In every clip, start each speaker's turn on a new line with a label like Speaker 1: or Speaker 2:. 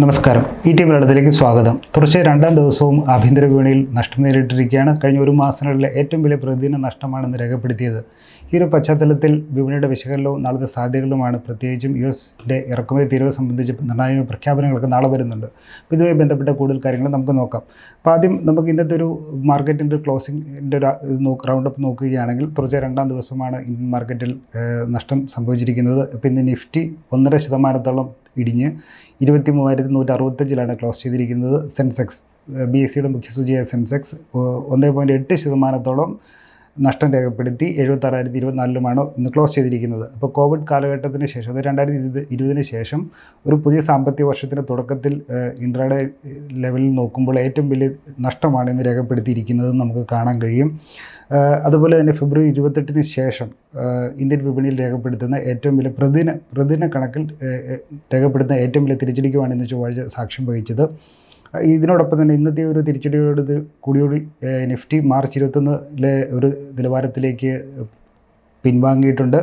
Speaker 1: നമസ്കാരം. ഈ ടി മലയാളത്തിലേക്ക് സ്വാഗതം. തുടർച്ചയായി രണ്ടാം ദിവസവും ആഭ്യന്തര വിപണിയിൽ നഷ്ടം നേരിട്ടിരിക്കുകയാണ്. കഴിഞ്ഞ ഒരു മാസത്തിനുള്ളിലെ ഏറ്റവും വലിയ പ്രതിദിന നഷ്ടമാണെന്ന് രേഖപ്പെടുത്തിയത്. ഈ ഒരു പശ്ചാത്തലത്തിൽ വിപണിയുടെ വിശകലനവും നാളത്തെ സാധ്യതകളുമാണ്. പ്രത്യേകിച്ചും യു എസിന്റെ ഇറക്കുമതി തീരുവ സംബന്ധിച്ച് നിർണായക പ്രഖ്യാപനങ്ങളൊക്കെ നാളെ വരുന്നുണ്ട്. ഇതുമായി ബന്ധപ്പെട്ട കൂടുതൽ കാര്യങ്ങൾ നമുക്ക് നോക്കാം. അപ്പോൾ ആദ്യം നമുക്ക് ഇന്നത്തെ ഒരു മാർക്കറ്റിന്റെ ക്ലോസിംഗിന്റെ ഒരു നോക്ക് റൗണ്ട് അപ്പ് നോക്കുകയാണെങ്കിൽ തുടർച്ചയായി രണ്ടാം ദിവസമാണ് ഇന്ത്യൻ മാർക്കറ്റിൽ നഷ്ടം സംഭവിച്ചിരിക്കുന്നത്. അപ്പോൾ ഇന്ന് നിഫ്റ്റി ഒന്നര ശതമാനത്തോളം ഇടിഞ്ഞ് ഇരുപത്തി മൂവായിരത്തി നൂറ്റി അറുപത്തഞ്ചിലാണ് ക്ലോസ് ചെയ്തിരിക്കുന്നത് സെൻസെക്സ് ബി എസ് സിയുടെ മുഖ്യസൂചിയായ സെൻസെക്സ് ഒന്നേ പോയിന്റ് എട്ട് ശതമാനത്തോളം നഷ്ടം രേഖപ്പെടുത്തി എഴുപത്താറായിരത്തി ഇരുപത്തിനാലിലുമാണ് ഇന്ന് ക്ലോസ് ചെയ്തിരിക്കുന്നത്. അപ്പോൾ കോവിഡ് കാലഘട്ടത്തിന് ശേഷം അത് രണ്ടായിരത്തി ഇരുപത് ഇരുപതിന് ശേഷം ഒരു പുതിയ സാമ്പത്തിക വർഷത്തിന്റെ തുടക്കത്തിൽ ഇൻട്രാഡേ ലെവലിൽ നോക്കുമ്പോൾ ഏറ്റവും വലിയ നഷ്ടമാണ് ഇന്ന് രേഖപ്പെടുത്തിയിരിക്കുന്നത് നമുക്ക് കാണാൻ കഴിയും. അതുപോലെ തന്നെ ഫെബ്രുവരി ഇരുപത്തെട്ടിന് ശേഷം ഇന്ത്യൻ വിപണിയിൽ രേഖപ്പെടുത്തുന്ന ഏറ്റവും വലിയ പ്രതിദിന പ്രതിദിന കണക്കിൽ രേഖപ്പെടുത്തുന്ന ഏറ്റവും വലിയ തിരിച്ചടിക്കുമാണ് ഇന്ന് ചൊവ്വാഴ്ച സാക്ഷ്യം വഹിച്ചത്. ഇതിനോടൊപ്പം തന്നെ ഇന്നത്തെ ഒരു തിരിച്ചടിയോട് കൂടിയോടി നിഫ്റ്റി മാർച്ച് ഇരുപത്തൊന്നിലെ ഒരു നിലവാരത്തിലേക്ക് പിൻവാങ്ങിയിട്ടുണ്ട്.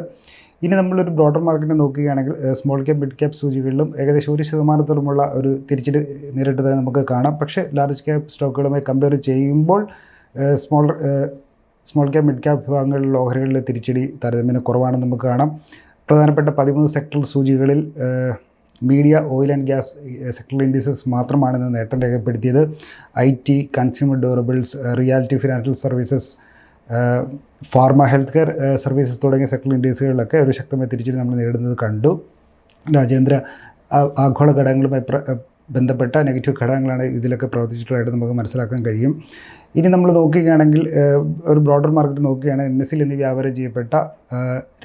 Speaker 1: ഇനി നമ്മളൊരു ബ്രോഡർ മാർക്കറ്റ് നോക്കുകയാണെങ്കിൽ സ്മോൾ ക്യാപ് മിഡ് ക്യാപ് സൂചികളിലും ഏകദേശം ഒരു ശതമാനത്തോളമുള്ള ഒരു തിരിച്ചടി നേരിട്ടതായി നമുക്ക് കാണാം. പക്ഷേ ലാർജ് ക്യാപ് സ്റ്റോക്കുകളുമായി കമ്പയർ ചെയ്യുമ്പോൾ small small cap mid cap വിഭാഗങ്ങളിലുള്ള ഓഹരികളിലെ തിരിച്ചടി താരതമ്യേന കുറവാണെന്ന് നമുക്ക് കാണാം. പ്രധാനപ്പെട്ട പതിമൂന്ന് sector സൂചികളിൽ media oil and gas sectoral indices മാത്രമാണ് ഇന്ന് നേട്ടം രേഖപ്പെടുത്തിയത്. I T consumer durables reality financial services pharma health care services തുടങ്ങിയ സെക്ടറൽ ഇൻഡീസുകളിലൊക്കെ ഒരു ശക്തമായ തിരിച്ചടി നമ്മൾ നേടുന്നത് കണ്ടു. രാജേന്ദ്ര ആഗോള ഘടകങ്ങളുമായി ബന്ധപ്പെട്ട നെഗറ്റീവ് ഘടകങ്ങളാണ് ഇതിലൊക്കെ പ്രവർത്തിച്ചിട്ടുള്ളതായിട്ട് നമുക്ക് മനസ്സിലാക്കാൻ കഴിയും. ഇനി നമ്മൾ നോക്കുകയാണെങ്കിൽ ഒരു ബ്രോഡർ മാർക്കറ്റ് നോക്കുകയാണെങ്കിൽ എൻ എസ് സിൽ ഇന്ന് വ്യാപാരം ചെയ്യപ്പെട്ട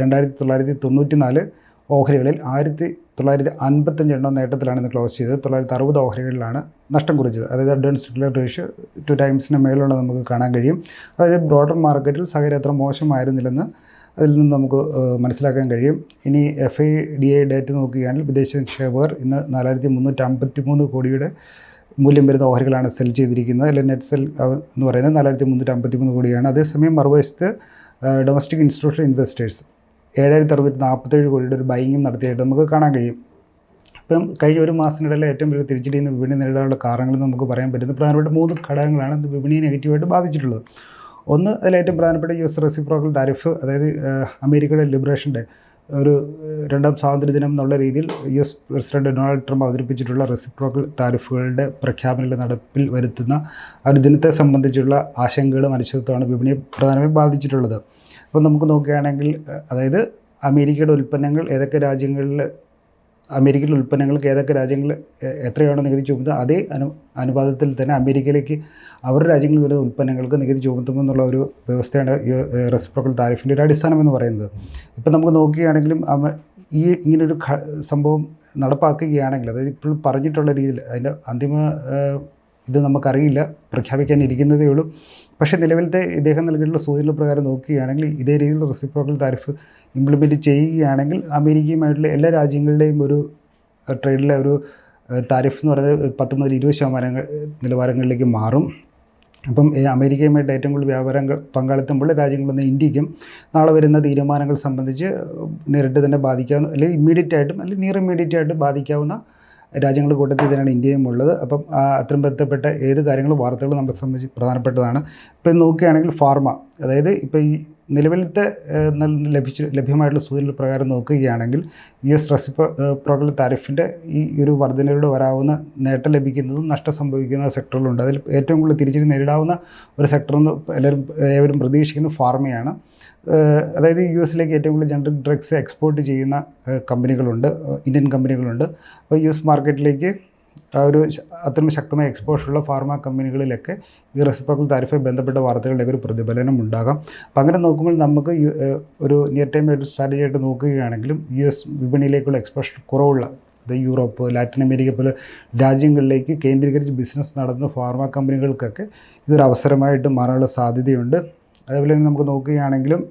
Speaker 1: രണ്ടായിരത്തി തൊള്ളായിരത്തി തൊണ്ണൂറ്റി നാല് ഓഹരികളിൽ ആയിരത്തി തൊള്ളായിരത്തി അൻപത്തഞ്ച് എണ്ണം നേട്ടത്തിലാണ് ഇന്ന് ക്ലോസ് ചെയ്തത്. തൊള്ളായിരത്തി അറുപത് ഓഹരികളിലാണ് നഷ്ടം കുറിച്ചത്. അതായത് അഡ്വാൻസ് ഡിക്ലെയർ റേഷ്യോ ടു ടൈംസിന് മേലുള്ള നമുക്ക് കാണാൻ കഴിയും. അതായത് ബ്രോഡർ മാർക്കറ്റിൽ സാഹചര്യം അത്ര മോശമായിരുന്നില്ലെന്ന് അതിൽ നിന്ന് നമുക്ക് മനസ്സിലാക്കാൻ കഴിയും. ഇനി F I D I data നോക്കുകയാണെങ്കിൽ വിദേശ നിക്ഷേപകർ ഇന്ന് നാലായിരത്തി മുന്നൂറ്റി അമ്പത്തി മൂന്ന് കോടിയുടെ മൂല്യം വരുന്ന ഓഹരികളാണ് സെൽ ചെയ്തിരിക്കുന്നത്. അല്ലെങ്കിൽ നെറ്റ് സെൽ എന്ന് പറയുന്നത് നാലായിരത്തി മുന്നൂറ്റി അമ്പത്തി മൂന്ന് കോടിയാണ്. അതേസമയം മറുവശത്ത് ഡൊമസ്റ്റിക് ഇൻസ്റ്റിറ്റ്യൂഷണൽ ഇൻവെസ്റ്റേഴ്സ് ഏഴായിരത്തി അറുപത്തി നാൽപ്പത്തേഴ് കോടിയുടെ ഒരു ബൈങ്ങും നടത്തിയിട്ട് നമുക്ക് കാണാൻ കഴിയും. ഇപ്പം കഴിഞ്ഞ ഒരു മാസത്തിനിടയിൽ ഏറ്റവും വലിയ തിരിച്ചടി എന്ന് വിപണി നേരിടാനുള്ള കാരണങ്ങൾ നമുക്ക് പറയാൻ പറ്റുന്നത് പ്രധാനപ്പെട്ട മൂന്ന് ഘടകങ്ങളാണ് ഇത് വിപണിയെ നെഗറ്റീവായിട്ട് ബാധിച്ചിട്ടുള്ളത്. ഒന്ന് അതിൽ ഏറ്റവും പ്രധാനപ്പെട്ട യു എസ് റെസിപ്രോക്കൽ താരിഫ് അതായത് അമേരിക്കയുടെ അമേരിക്കയുടെ ലിബറേഷന്റെ ഒരു രണ്ടാം സ്വാതന്ത്ര്യ ദിനം എന്നുള്ള രീതിയിൽ U S president Donald Trump അവതരിപ്പിച്ചിട്ടുള്ള reciprocal താരിഫുകളുടെ പ്രഖ്യാപനങ്ങൾ നടപ്പിൽ വരുത്തുന്ന ആ ഒരു ദിനത്തെ സംബന്ധിച്ചുള്ള ആശങ്കകളും അനിശ്ചിതത്വമാണ് വിപണിയെ പ്രധാനമായും ബാധിച്ചിട്ടുള്ളത്. അപ്പോൾ നമുക്ക് നോക്കുകയാണെങ്കിൽ അതായത് അമേരിക്കയുടെ ഉൽപ്പന്നങ്ങൾ ഏതൊക്കെ രാജ്യങ്ങളിൽ അമേരിക്കയിലെ ഉൽപ്പന്നങ്ങൾക്ക് ഏതൊക്കെ രാജ്യങ്ങൾ എത്രയാണ് നികുതി ചുമത്തുന്നത് അതേ അനു അനുപാതത്തിൽ തന്നെ അമേരിക്കയിലേക്ക് അവരുടെ രാജ്യങ്ങളിൽ വരുന്ന ഉൽപ്പന്നങ്ങൾക്ക് നികുതി ചുമത്തുമെന്നുള്ള ഒരു വ്യവസ്ഥയാണ് ഈ റെസിപ്രോക്കൽ താരിഫിന്റെ ഒരു അടിസ്ഥാനം എന്ന് പറയുന്നത്. ഇപ്പം നമുക്ക് നോക്കുകയാണെങ്കിലും ഈ ഇങ്ങനൊരു സംഭവം നടപ്പാക്കുകയാണെങ്കിൽ അതായത് ഇപ്പോൾ പറഞ്ഞിട്ടുള്ള രീതിയിൽ അതിന്റെ അന്തിമ ഇത് നമുക്കറിയില്ല പ്രഖ്യാപിക്കാനിരിക്കുന്നതേ ഉള്ളൂ. പക്ഷേ നിലവിലത്തെ ഇദ്ദേഹം നൽകിയിട്ടുള്ള സൂചന പ്രകാരം നോക്കുകയാണെങ്കിൽ ഇതേ രീതിയിലുള്ള റെസിപ്രോക്കൽ താരിഫ് ഇംപ്ലിമെന്റ് ചെയ്യുകയാണെങ്കിൽ അമേരിക്കയുമായിട്ടുള്ള എല്ലാ രാജ്യങ്ങളുടെയും ഒരു ട്രേഡിലെ ഒരു താരിഫ് എന്ന് പറയുന്നത് പത്ത് മുതൽ ഇരുപത് ശതമാനം നിലവാരങ്ങളിലേക്ക് മാറും. അപ്പം അമേരിക്കയുമായിട്ട് ഏറ്റവും കൂടുതൽ വ്യാപാരങ്ങൾ പങ്കാളിത്തമുള്ള രാജ്യങ്ങളെന്ന ഇന്ത്യക്കും നാളെ വരുന്ന തീരുമാനങ്ങൾ സംബന്ധിച്ച് നേരിട്ട് തന്നെ ബാധിക്കാവുന്ന അല്ലെങ്കിൽ ഇമ്മീഡിയറ്റ് ആയിട്ടും അല്ലെങ്കിൽ നിയർ ഇമ്മീഡിയറ്റ് ആയിട്ട് ബാധിക്കാവുന്ന രാജ്യങ്ങളുടെ കൂട്ടത്തിൽ തന്നെയാണ് ഇന്ത്യയും ഉള്ളത്. അപ്പം അത്രയും ബന്ധപ്പെട്ട ഏത് കാര്യങ്ങളും വാർത്തകൾ നമ്മളെ സംബന്ധിച്ച് പ്രധാനപ്പെട്ടതാണ്. ഇപ്പം നോക്കുകയാണെങ്കിൽ ഫാർമ അതായത് ഇപ്പോൾ ഈ നിലവിലത്തെ ലഭിച്ച ലഭ്യമായിട്ടുള്ള സൂചനകൾ പ്രകാരം നോക്കുകയാണെങ്കിൽ യു എസ് റെസിപ്രോ പ്രോക്കൽ താരിഫിന്റെ ഈ ഒരു വർധനയിലൂടെ വരാവുന്ന നേട്ടം ലഭിക്കുന്നതും നഷ്ടം സംഭവിക്കുന്ന സെക്ടറിലുണ്ട്. അതിൽ ഏറ്റവും കൂടുതൽ തിരിച്ചടി നേരിടാവുന്ന ഒരു സെക്ടർ എന്ന് എല്ലാവരും ഏവരും പ്രതീക്ഷിക്കുന്നത് ഫാർമയാണ്. അതായത് യു എസിലേക്ക് ഏറ്റവും കൂടുതൽ ജനറിക് ഡ്രഗ്സ് എക്സ്പോർട്ട് ചെയ്യുന്ന കമ്പനികളുണ്ട് ഇന്ത്യൻ കമ്പനികളുണ്ട്. അപ്പോൾ യു എസ് മാർക്കറ്റിലേക്ക് ആ ഒരു അത്രയും ശക്തമായ എക്സ്പോഷറുള്ള ഫാർമ കമ്പനികളിലൊക്കെ ഈ റെസിപ്രോക്കൽ താരിഫായി ബന്ധപ്പെട്ട വാർത്തകളുടെ ഒരു പ്രതിഫലനം ഉണ്ടാകാം. അപ്പം അങ്ങനെ നോക്കുമ്പോൾ നമുക്ക് ഒരു നിയർ ടൈം ഒരു സ്ട്രാറ്റജി ആയിട്ട് നോക്കുകയാണെങ്കിലും യു എസ് വിപണിയിലേക്കുള്ള എക്സ്പോഷർ കുറവുള്ള അത് യൂറോപ്പ് ലാറ്റിൻ അമേരിക്ക പോലെ രാജ്യങ്ങളിലേക്ക് കേന്ദ്രീകരിച്ച് ബിസിനസ് നടത്തുന്ന ഫാർമ കമ്പനികൾക്കൊക്കെ ഇതൊരു അവസരമായിട്ട് മാറാനുള്ള സാധ്യതയുണ്ട്. അതേപോലെ തന്നെ നമുക്ക് നോക്കുകയാണെങ്കിലും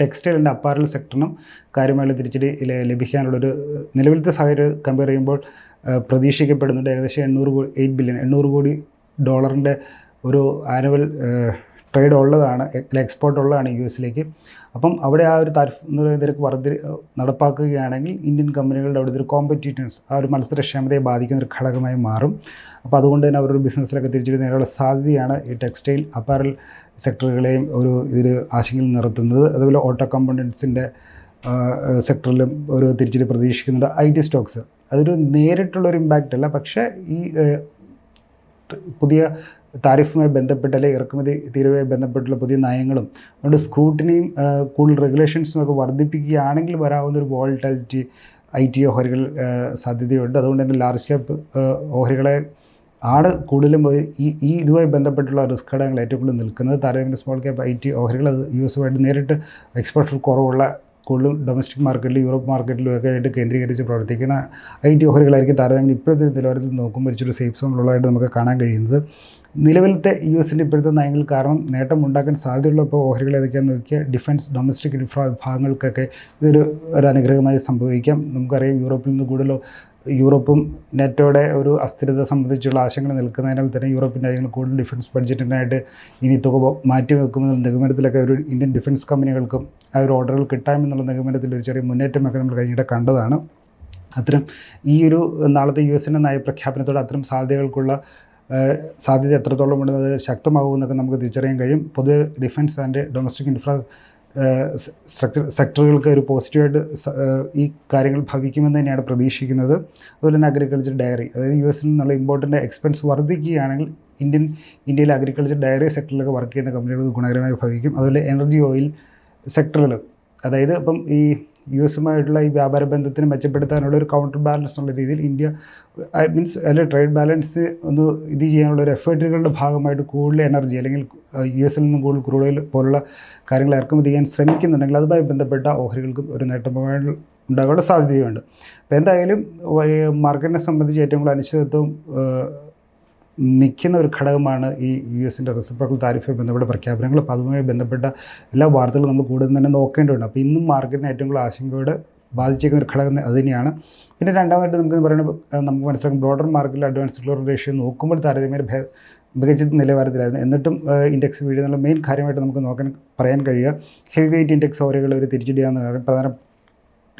Speaker 1: ടെക്സ്റ്റൈൽ ആൻഡ് അപ്പാരൽ സെക്ടറിനും കാര്യമായുള്ള തിരിച്ചടി ലഭിക്കാനുള്ളൊരു നിലവിലത്തെ സാഹചര്യം കമ്പയർ ചെയ്യുമ്പോൾ പ്രതീക്ഷിക്കപ്പെടുന്നുണ്ട് ഏകദേശം എണ്ണൂറ് കോടി എയ്റ്റ് ബില്യൺ എണ്ണൂറ് കോടി ഡോളറിന്റെ ഒരു ആനുവൽ ട്രേഡ് ഉള്ളതാണ് എക്സ്പോർട്ട് ഉള്ളതാണ് യു എസിലേക്ക്. അപ്പം അവിടെ ആ ഒരു താരിഫ് നിരക്ക് വർദ്ധി നടപ്പാക്കുകയാണെങ്കിൽ ഇന്ത്യൻ കമ്പനികളുടെ അവിടുത്തെ ഒരു കോമ്പറ്റീറ്റൻസ് ആ ഒരു മത്സരക്ഷമതയെ ബാധിക്കുന്ന ഒരു ഘടകമായി മാറും. അപ്പോൾ അതുകൊണ്ട് തന്നെ അവരുടെ ബിസിനസ്സിലൊക്കെ തിരിച്ചെടുക്കുന്നതിനുള്ള സാധ്യതയാണ് ഈ ടെക്സ്റ്റൈൽ അപ്പാരൽ സെക്ടറുകളെയും ഒരു ഇതിൽ ആശങ്കയിൽ നിർത്തുന്നത്. അതുപോലെ ഓട്ടോ കമ്പോണൻസിന്റെ സെക്ടറിലും ഒരു തിരിച്ചടി പ്രതീക്ഷിക്കുന്നുണ്ട്. ഐ ടി സ്റ്റോക്സ് അതൊരു നേരിട്ടുള്ളൊരു ഇമ്പാക്റ്റ് അല്ല. പക്ഷേ ഈ പുതിയ താരിഫുമായി ബന്ധപ്പെട്ട അല്ലെങ്കിൽ ഇറക്കുമതി തീരുവയുമായി ബന്ധപ്പെട്ടുള്ള പുതിയ നയങ്ങളും അതുകൊണ്ട് സ്ക്രൂട്ടിനിയും കൂടുതൽ റെഗുലേഷൻസും ഒക്കെ വർദ്ധിപ്പിക്കുകയാണെങ്കിൽ വരാവുന്ന ഒരു വോൾട്ടാലിറ്റി ഐ ടി ഓഹരികൾ സാധ്യതയുണ്ട്. അതുകൊണ്ട് തന്നെ ലാർജ് ക്യാപ്പ് ഓഹരികളെ ആണ് കൂടുതലും ഈ ഈ ഇതുമായി ബന്ധപ്പെട്ടുള്ള റിസ്ക് ഘടകങ്ങൾ ഏറ്റവും കൂടുതൽ നിൽക്കുന്നത്. താരതമ്യം സ്മോൾ ക്യാപ്പ് ഐ ടി ഓഹരികൾ അത് യു എസുമായിട്ട് നേരിട്ട് എക്സ്പോഷർ കുറവുള്ള കൂടുതലും ഡൊമസ്റ്റിക് മാർക്കറ്റിൽ യൂറോപ്പ് മാർക്കറ്റിലും ഒക്കെ ആയിട്ട് കേന്ദ്രീകരിച്ച് പ്രവർത്തിക്കുന്ന ഐ ടി ഓഹരികളായിരിക്കും താരതമ്യം ഇപ്പോഴത്തെ നിലവാരത്തിൽ നോക്കുമ്പോൾ ഇച്ചിരി സേഫ് സോണിലുള്ളതായിട്ട് നമുക്ക് കാണാൻ കഴിയുന്നത്. നിലവിലത്തെ യു എസിന്റെ ഇപ്പോഴത്തെ നയങ്ങൾ കാരണം നേട്ടം ഉണ്ടാക്കാൻ സാധ്യതയുള്ള ഇപ്പോൾ ഓഹരികൾ ഏതൊക്കെയാണെന്ന് നോക്കിയാൽ ഡിഫൻസ് ഡൊമസ്റ്റിക് വിഭാഗങ്ങൾക്കൊക്കെ ഇതൊരു ഒരു അനുഗ്രഹമായി സംഭവിക്കാം. നമുക്കറിയാം യൂറോപ്പിൽ നിന്ന് കൂടുതലോ യൂറോപ്പും നെറ്റോടെ ഒരു അസ്ഥിരത സംബന്ധിച്ചുള്ള ആശങ്കകൾ നിൽക്കുന്നതിനാൽ തന്നെ യൂറോപ്യൻ രാജ്യങ്ങൾ കൂടുതൽ ഡിഫൻസ് ബഡ്ജറ്റിനായിട്ട് ഇനി തുക പോ- മാറ്റി വെക്കുമെന്ന നിഗമനത്തിലൊക്കെ ഒരു ഇന്ത്യൻ ഡിഫൻസ് കമ്പനികൾക്കും ആ ഒരു ഓർഡറുകൾ കിട്ടാമെന്നുള്ള നിഗമനത്തിൽ ഒരു ചെറിയ മുന്നേറ്റമൊക്കെ നമ്മൾ കഴിഞ്ഞിട്ട് കണ്ടതാണ്. അത്തരം ഈ ഒരു നാളത്തെ യു എസിന്റെ നയപ്രഖ്യാപനത്തോടെ അത്തരം സാധ്യതകൾക്കുള്ള സാധ്യത എത്രത്തോളം ഉണ്ടെന്നത് ശക്തമാകുമെന്നൊക്കെ നമുക്ക് തിരിച്ചറിയാൻ കഴിയും. പൊതുവെ defence and domestic infrastructure സെക്ടറുകൾക്ക് ഒരു പോസിറ്റീവായിട്ട് ഈ കാര്യങ്ങൾ ഭവിക്കുമെന്ന് തന്നെയാണ് പ്രതീക്ഷിക്കുന്നത്. അതുപോലെ തന്നെ അഗ്രികൾച്ചർ ഡയറി അതായത് യു എസിൽ നിന്നുള്ള ഇമ്പോർട്ടന്റ് എക്സ്പെൻസ് വർദ്ധിക്കുകയാണെങ്കിൽ ഇന്ത്യൻ ഇന്ത്യയിലെ അഗ്രികൾച്ചർ ഡയറി സെക്ടറിലൊക്കെ വർക്ക് ചെയ്യുന്ന കമ്പനികൾക്ക് ഗുണകരമായി ഭവിക്കും. അതുപോലെ എനർജി ഓയിൽ സെക്ടറുകൾ അതായത് ഇപ്പം ഈ യു എസുമായിട്ടുള്ള ഈ വ്യാപാര ബന്ധത്തിന് മെച്ചപ്പെടുത്താനുള്ള ഒരു കൗണ്ടർ ബാലൻസ് എന്നുള്ള രീതിയിൽ ഇന്ത്യ ഐ മീൻസ് അല്ലെ ട്രേഡ് ബാലൻസ് ഒന്ന് ഇത് ചെയ്യാനുള്ള ഒരു എഫേർട്ടുകളുടെ ഭാഗമായിട്ട് കൂടുതൽ എനർജി അല്ലെങ്കിൽ യു എസിൽ നിന്നും കൂടുതൽ ക്രൂഡ് പോലുള്ള കാര്യങ്ങൾ ഇറക്കുമതി ചെയ്യാൻ ശ്രമിക്കുന്നുണ്ടെങ്കിൽ അതുമായി ബന്ധപ്പെട്ട ഓഹരികൾക്കും ഒരു നേട്ടമായി ഉണ്ടാകാനുള്ള സാധ്യതയുണ്ട്. അപ്പോൾ എന്തായാലും മാർക്കറ്റിനെ സംബന്ധിച്ച് ഏറ്റവും കൂടുതൽ അനിശ്ചിതത്വം നിൽക്കുന്ന ഒരു ഘടകമാണ് ഈ യു എസിന്റെ റെസിപ്രോക്കൽ താരിഫുമായി ബന്ധപ്പെട്ട പ്രഖ്യാപനങ്ങൾ. അപ്പോൾ അതുമായി ബന്ധപ്പെട്ട എല്ലാ വാർത്തകളും നമ്മൾ കൂടുതൽ തന്നെ നോക്കേണ്ടതുണ്ട്. അപ്പോൾ ഇന്നും മാർക്കറ്റിന് ഏറ്റവും കൂടുതൽ ആശങ്കയോടെ ബാധിച്ചേക്കുന്ന ഒരു ഘടകം അത് തന്നെയാണ്. പിന്നെ രണ്ടാമതായിട്ട് നമുക്ക് പറയുന്നത് നമുക്ക് മനസ്സിലാക്കും ബ്രോഡർ മാർക്കറ്റിൽ അഡ്വാൻസ് ഡോളർ റേഷ്യോ നോക്കുമ്പോൾ താരതമ്യേന ഭേ മികച്ച നിലവാരത്തിലായിരുന്നു. എന്നിട്ടും ഇൻഡെക്സ് വീഴുന്നുള്ള മെയിൻ കാര്യമായിട്ട് നമുക്ക് നോക്കാൻ പറയാൻ കഴിയുക. ഹെവി വെയിറ്റ് ഇൻഡെക്സ് ഓരോ ഒരു തിരിച്ചടിയാണെന്ന് കാരണം പ്രധാന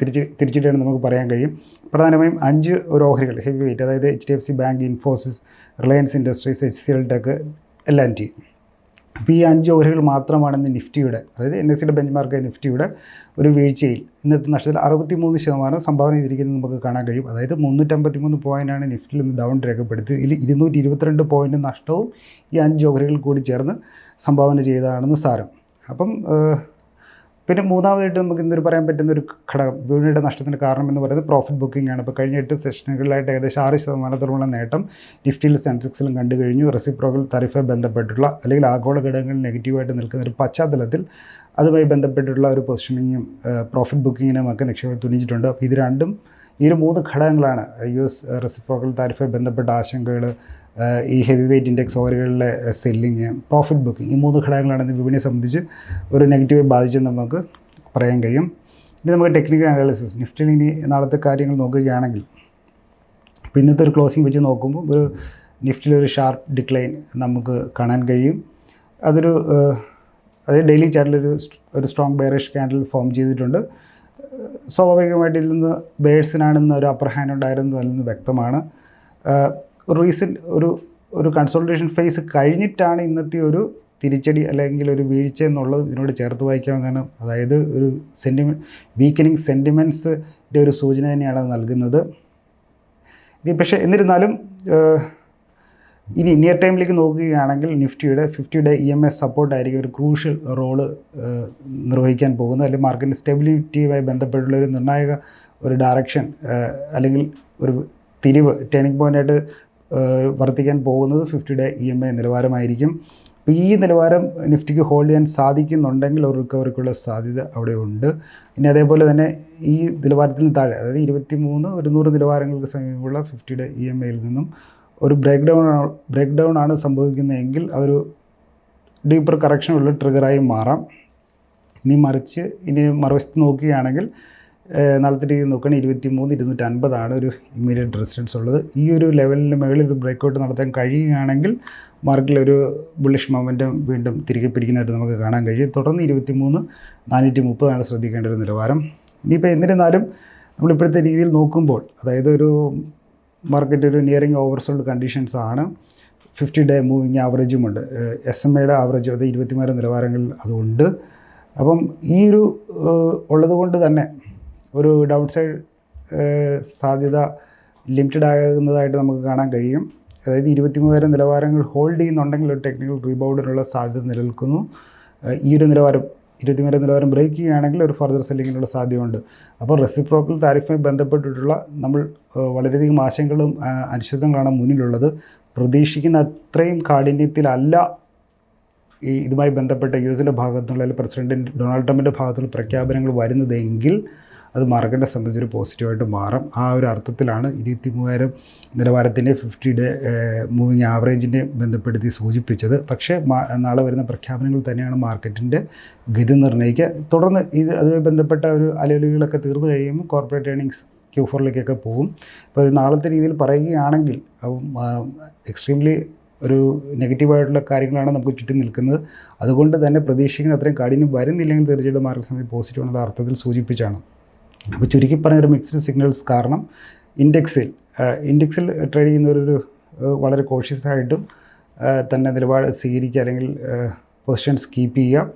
Speaker 1: തിരിച്ച് തിരിച്ചിട്ടാണ് നമുക്ക് പറയാൻ കഴിയും. പ്രധാനമായും അഞ്ച് ഒരു ഓഹരികൾ ഹെവി വെയിറ്റ് അതായത് H D F C bank Infosys Reliance Industries H C L tech L and T അപ്പോൾ ഈ അഞ്ച് ഓഹരികൾ മാത്രമാണ് ഇന്ന് നിഫ്റ്റിയുടെ അതായത് എൻ എസ് സിയുടെ ബെഞ്ച് മാർക്ക് നിഫ്റ്റിയുടെ ഒരു വീഴ്ചയിൽ ഇന്നത്തെ നഷ്ടത്തിൽ അറുപത്തി മൂന്ന് ശതമാനം സംഭാവന ചെയ്തിരിക്കുന്നത് നമുക്ക് കാണാൻ കഴിയും. അതായത് മുന്നൂറ്റമ്പത്തി മൂന്ന് പോയിന്റാണ് നിഫ്റ്റിയിൽ നിന്ന് ഡൗൺ രേഖപ്പെടുത്തിയത്. ഇതിൽ ഇരുന്നൂറ്റി ഇരുപത്തിരണ്ട് പോയിന്റ് നഷ്ടവും ഈ അഞ്ച് ഓഹരികൾ കൂടി ചേർന്ന് സംഭാവന ചെയ്തതാണെന്ന് സാരം. അപ്പം പിന്നെ മൂന്നാമതായിട്ട് നമുക്ക് ഇന്നൊരു പറയാൻ പറ്റുന്ന ഒരു ഘടകം വിപണിയുടെ നഷ്ടത്തിന് കാരണം എന്ന് പറയുന്നത് പ്രോഫിറ്റ് ബുക്കിംഗ് ആണ്. ഇപ്പോൾ കഴിഞ്ഞ എട്ട് സെഷനുകളിലായിട്ട് ഏകദേശം ആറ് ശതമാനത്തോളമുള്ള നേട്ടം നിഫ്റ്റിയിൽ സെൻസെക്സിലും കണ്ടു കഴിഞ്ഞു. റെസിപ്രോക്കൽ തരിഫെ ബന്ധപ്പെട്ടുള്ള അല്ലെങ്കിൽ ആഗോള ഘടകങ്ങൾ നെഗറ്റീവായിട്ട് നിൽക്കുന്ന ഒരു പശ്ചാത്തലത്തിൽ അതുമായി ബന്ധപ്പെട്ടുള്ള ഒരു പൊസിഷനിങ്ങും പ്രോഫിറ്റ് ബുക്കിങ്ങിനും ഒക്കെ നിക്ഷേപം തുണിഞ്ഞിട്ടുണ്ട് അപ്പോൾ ഇത് രണ്ടും ഈ ഒരു മൂന്ന് ഘടകങ്ങളാണ് യു എസ് റെസിപ്രോക്കൽ താരിഫുമായി ബന്ധപ്പെട്ട ആശങ്കകൾ ഈ ഹെവി വെയിറ്റ് ഇൻഡെക്സ് ഓവറുകളിലെ സെല്ലിങ് പ്രോഫിറ്റ് ബുക്കിംഗ് ഈ മൂന്ന് ഘടകങ്ങളാണ് വിപണിയെ സംബന്ധിച്ച് ഒരു നെഗറ്റീവ് ബാധിച്ചെന്ന് നമുക്ക് പറയാൻ കഴിയും. ഇനി നമുക്ക് ടെക്നിക്കൽ അനാലിസിസ് നിഫ്റ്റിൽ ഇനി നാളത്തെ കാര്യങ്ങൾ നോക്കുകയാണെങ്കിൽ ഇന്നത്തെ ഒരു ക്ലോസിംഗ് വെച്ച് നോക്കുമ്പോൾ ഒരു നിഫ്റ്റിയിൽ ഒരു ഷാർപ്പ് ഡിക്ലൈൻ നമുക്ക് കാണാൻ കഴിയും. അതൊരു അതായത് ഡെയിലി ചാർട്ടിലൊരു ഒരു സ്ട്രോങ് ബെയറിഷ് ക്യാൻഡിൽ ഫോം ചെയ്തിട്ടുണ്ട്. സ്വാഭാവികമായിട്ട് ഇതിൽ നിന്ന് ബേഴ്സിനാണെന്ന് ഒരു അപ്പർ ഹാൻഡ് ഉണ്ടായിരുന്നത് അതിൽ നിന്ന് വ്യക്തമാണ് ഒരു റീസെന്റ് ഒരു ഒരു കൺസോൾട്ടേഷൻ ഫേസ് കഴിഞ്ഞിട്ടാണ് ഇന്നത്തെ ഒരു തിരിച്ചടി അല്ലെങ്കിൽ ഒരു വീഴ്ച എന്നുള്ളത് ഇതിനോട് ചേർത്ത് വായിക്കാവുന്നതാണ്. അതായത് ഒരു സെന്റിമെ വീക്കനിങ് സെന്റിമെന്റ്സിന്റെ ഒരു സൂചന തന്നെയാണ് നൽകുന്നത്. ഇത് പക്ഷേ എന്നിരുന്നാലും ഇനി നിയർ ടൈമിലേക്ക് നോക്കുകയാണെങ്കിൽ നിഫ്റ്റിയുടെ ഫിഫ്റ്റിയുടെ ഇ എം എസ് സപ്പോർട്ടായിരിക്കും ഒരു ക്രൂഷ്യൽ റോൾ നിർവഹിക്കാൻ പോകുന്നത്. അല്ലെങ്കിൽ മാർക്കറ്റിന്റെ സ്റ്റെബിലിറ്റിയുമായി ബന്ധപ്പെട്ടുള്ള ഒരു നിർണായക ഒരു ഡയറക്ഷൻ അല്ലെങ്കിൽ ഒരു തിരിവ് ടേണിംഗ് പോയിന്റായിട്ട് വർത്തിക്കാൻ പോകുന്നത് fifty day E M I നിലവാരമായിരിക്കും. അപ്പോൾ ഈ നിലവാരം നിഫ്റ്റിക്ക് ഹോൾഡ് ചെയ്യാൻ സാധിക്കുന്നുണ്ടെങ്കിൽ ഒരു റിക്കവറിക്കുള്ള സാധ്യത അവിടെ ഉണ്ട്. ഇനി അതേപോലെ തന്നെ ഈ നിലവാരത്തിന് താഴെ അതായത് ഇരുപത്തി മൂന്ന് ഒരു നൂറ് നിലവാരങ്ങൾക്ക് സമീപമുള്ള ഫിഫ്റ്റിയുടെ ഇ എം ഐയിൽ നിന്നും ഒരു ബ്രേക്ക് ഡൗൺ ബ്രേക്ക് ഡൗൺ ആണ് സംഭവിക്കുന്നതെങ്കിൽ അതൊരു ഡീപ്പർ കറക്ഷനുള്ള ട്രിഗറായി മാറാം. ഇനി മറിച്ച് ഇനി മറുവശത്ത് നോക്കുകയാണെങ്കിൽ നാളത്തെ രീതിയിൽ നോക്കുകയാണെങ്കിൽ ഇരുപത്തി മൂന്ന് ഇരുന്നൂറ്റി അൻപതാണ് ഒരു ഇമ്മീഡിയറ്റ് റെസിഡൻസ് ഉള്ളത്. ഈ ഒരു ലെവലിന് മുകളിൽ ഒരു ബ്രേക്കൗട്ട് നടത്താൻ കഴിയുകയാണെങ്കിൽ മാർക്കറ്റിൽ ഒരു ബുള്ളിഷ് മൊമെന്റം വീണ്ടും തിരികെ പിടിക്കുന്നതായിട്ട് നമുക്ക് കാണാൻ കഴിയും. തുടർന്ന് ഇരുപത്തി മൂന്ന് നാനൂറ്റി മുപ്പതാണ് ശ്രദ്ധിക്കേണ്ട ഒരു നിലവാരം. ഇനിയിപ്പോൾ എന്നിരുന്നാലും നമ്മളിപ്പോഴത്തെ രീതിയിൽ നോക്കുമ്പോൾ അതായത് ഒരു മാർക്കറ്റ് ഒരു നിയറിങ് ഓവർസോൾഡ് കണ്ടീഷൻസ് ആണ്. ഫിഫ്റ്റി ഡേ മൂവിങ് ആവറേജും ഉണ്ട്. എസ് എം ഐയുടെ ആവറേജ് അത് ഇരുപത്തിമൂന്ന് നിലവാരങ്ങളിൽ അതുണ്ട്. അപ്പം ഈ ഒരു ഉള്ളതുകൊണ്ട് തന്നെ ഒരു ഡൗൺ സൈഡ് സാധ്യത ലിമിറ്റഡ് ആകുന്നതായിട്ട് നമുക്ക് കാണാൻ കഴിയും. അതായത് ഇരുപത്തി മൂവായിരം നിലവാരങ്ങൾ ഹോൾഡ് ചെയ്യുന്നുണ്ടെങ്കിൽ ഒരു ടെക്നിക്കൽ റീബൗണ്ടിനുള്ള സാധ്യത നിലനിൽക്കുന്നു. ഈ ഒരു നിലവാരം ഇരുപത്തിമൂന്ന് നിലവാരം ബ്രേക്ക് ചെയ്യുകയാണെങ്കിൽ ഒരു ഫർദർ സെല്ലിങ്ങിനുള്ള സാധ്യതയുണ്ട്. അപ്പോൾ റെസിപ്രോക്കൽ താരിഫുമായി ബന്ധപ്പെട്ടിട്ടുള്ള നമ്മൾ വളരെയധികം ആശങ്കകളും അനിശ്ചിതങ്ങളാണ് മുന്നിലുള്ളത്. പ്രതീക്ഷിക്കുന്ന അത്രയും കാഠിന്യത്തിലല്ല ഈ ഇതുമായി ബന്ധപ്പെട്ട യു എസിന്റെ ഭാഗത്തുനിന്നുള്ള അല്ലെങ്കിൽ പ്രസിഡന്റ് ഡൊണാൾഡ് ട്രംപിന്റെ ഭാഗത്തുള്ള പ്രഖ്യാപനങ്ങൾ വരുന്നതെങ്കിൽ അത് മാർക്കറ്റിനെ സംബന്ധിച്ച് ഒരു പോസിറ്റീവായിട്ട് മാറും. ആ ഒരു അർത്ഥത്തിലാണ് ഇരുപത്തി മൂവായിരം നിലവാരത്തിന്റെ ഡേ മൂവിങ് ആവറേജിനെ ബന്ധപ്പെടുത്തി സൂചിപ്പിച്ചത്. പക്ഷേ നാളെ വരുന്ന പ്രഖ്യാപനങ്ങൾ തന്നെയാണ് മാർക്കറ്റിന്റെ ഗതി നിർണയിക്കുക. തുടർന്ന് ഇത് അതുമായി ബന്ധപ്പെട്ട ഒരു അലവലുകളൊക്കെ തീർന്നു കഴിയുമ്പോൾ കോർപ്പറേറ്റ് ഏണിങ്സ് ക്യൂ ഫോറിലേക്കൊക്കെ പോകും. അപ്പോൾ നാളത്തെ രീതിയിൽ പറയുകയാണെങ്കിൽ എക്സ്ട്രീംലി ഒരു നെഗറ്റീവായിട്ടുള്ള കാര്യങ്ങളാണ് നമുക്ക് ചുറ്റും നിൽക്കുന്നത്. അതുകൊണ്ട് തന്നെ പ്രതീക്ഷിക്കുന്ന അത്രയും കാഠിന്യം വരുന്നില്ലെങ്കിൽ തീർച്ചയായിട്ടും മാർക്കറ്റ് സമയം പോസിറ്റീവ് എന്നുള്ള അർത്ഥത്തിൽ സൂചിപ്പിച്ചാണ്. അപ്പോൾ ചുരുക്കി പറഞ്ഞ ഒരു മിക്സ്ഡ് സിഗ്നൽസ് കാരണം ഇൻഡെക്സിൽ ഇൻഡെക്സിൽ ട്രേഡ് ചെയ്യുന്നവരൊരു വളരെ കോഷ്യസ് ആയിട്ടും തന്നെ നിലപാട് സ്വീകരിക്കുക അല്ലെങ്കിൽ പൊസിഷൻസ് കീപ്പ് ചെയ്യുക.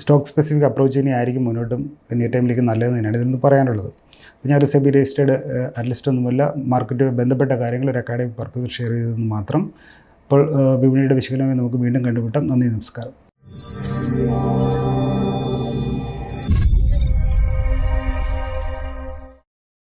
Speaker 1: സ്റ്റോക്ക് സ്പെസിഫിക് അപ്രോച്ച് തന്നെ ആയിരിക്കും മുന്നോട്ടും നിയർ ടൈമിലേക്ക് നല്ലത് തന്നെയാണ് ഇതെന്ന് പറയാനുള്ളത്. അപ്പോൾ ഞാനൊരു സെബി രജിസ്റ്റേഡ് അനലിസ്റ്റ് ഒന്നുമല്ല മാർക്കറ്റുമായി ബന്ധപ്പെട്ട കാര്യങ്ങൾ ഒരു അക്കാഡമിക് പർപ്പസ് ഷെയർ ചെയ്തതെന്ന് മാത്രം. അപ്പോൾ വിപണിയുടെ വിശകലനമായി നമുക്ക് വീണ്ടും കണ്ടുമുട്ടാം. നന്ദി നമസ്കാരം.